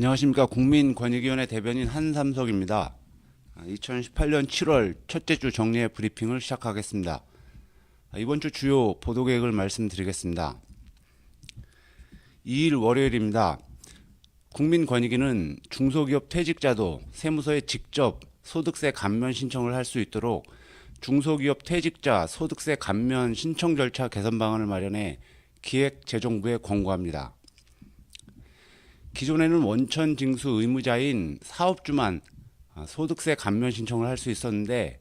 안녕하십니까 국민권익위원회 대변인 한삼석입니다. 2018년 7월 첫째 주 정리의 브리핑을 시작하겠습니다. 아, 이번 주 주요 보도 계획을 말씀드리겠습니다. 2일 월요일입니다. 국민권익위는 중소기업 퇴직자도 세무서에 직접 소득세 감면 신청을 할 수 있도록 중소기업 퇴직자 소득세 감면 신청 절차 개선 방안을 마련해 기획재정부에 권고합니다. 기존에는 원천 징수 의무자인 사업주만 아, 소득세 감면 신청을 할 수 있었는데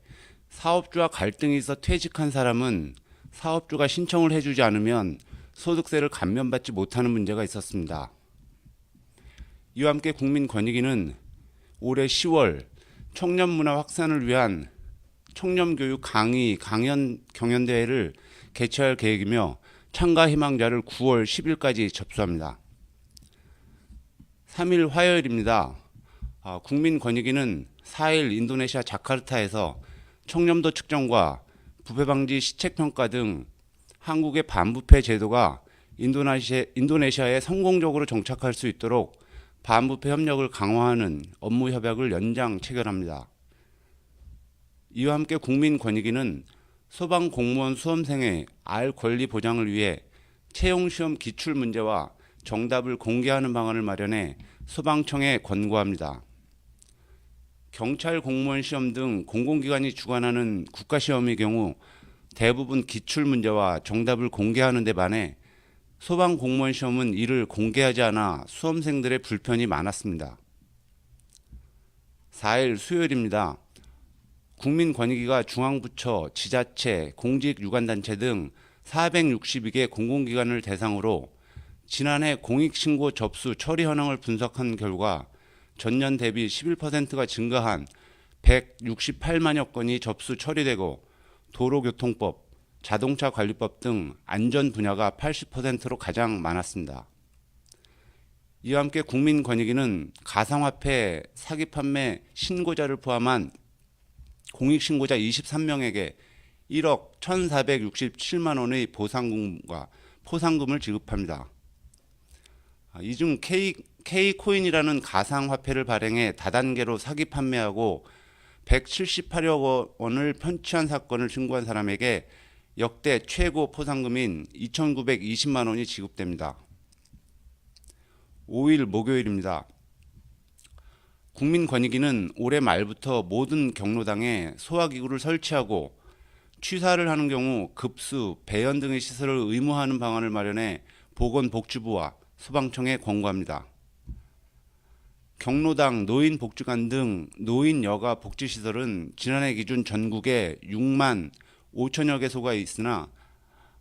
사업주와 갈등이 있어 퇴직한 사람은 사업주가 신청을 해주지 않으면 소득세를 감면받지 못하는 문제가 있었습니다. 이와 함께 국민권익위는 올해 10월 청년 문화 확산을 위한 청년 교육 강의 강연 경연 대회를 개최할 계획이며 참가 희망자를 9월 10일까지 접수합니다. 3일 화요일입니다. 아, 국민권익위는 4일 인도네시아 자카르타에서 청렴도 측정과 부패 방지 시책 평가 등 한국의 반부패 제도가 인도네시아, 인도네시아에 성공적으로 정착할 수 있도록 반부패 협력을 강화하는 업무 협약을 연장 체결합니다. 이와 함께 국민권익위는 소방 공무원 수험생의 알 권리 보장을 위해 채용 시험 기출 문제와 정답을 공개하는 방안을 마련해 소방청에 권고합니다. 경찰 공무원 시험 등 공공기관이 주관하는 국가시험의 경우 대부분 기출 문제와 정답을 공개하는 데 반해 소방 공무원 시험은 이를 공개하지 않아 수험생들의 불편이 많았습니다. 4일 수요일입니다. 국민권익위가 중앙부처, 지자체, 공직유관단체 등 462개 공공기관을 대상으로 지난해 공익신고 접수 처리 현황을 분석한 결과 전년 대비 11%가 증가한 168만여 건이 접수 처리되고 도로교통법, 자동차 관리법 등 안전 분야가 80%로 가장 많았습니다. 이와 함께 국민권익위는 가상화폐 사기 판매 신고자를 포함한 공익신고자 23명에게 1억 1,467만 원의 보상금과 포상금을 지급합니다. 아, 이중 K, K코인이라는 가상화폐를 발행해 다단계로 사기 판매하고 178억 원을 편취한 사건을 신고한 사람에게 역대 최고 포상금인 2,920만 원이 지급됩니다. 5일 목요일입니다. 국민권익위는 올해 말부터 모든 경로당에 소화기구를 설치하고 취사를 하는 경우 급수, 배연 등의 시설을 의무화하는 방안을 마련해 보건복지부와 소방청에 권고합니다. 경로당, 노인복지관 등 노인 여가 복지시설은 지난해 기준 전국에 6만 5천여 개소가 있으나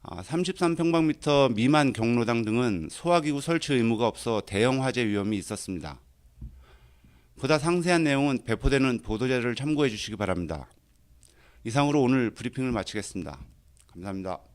33평방미터 미만 경로당 등은 소화기구 설치 의무가 없어 대형 화재 위험이 있었습니다. 보다 상세한 내용은 배포되는 보도자료를 참고해 주시기 바랍니다. 이상으로 오늘 브리핑을 마치겠습니다. 감사합니다.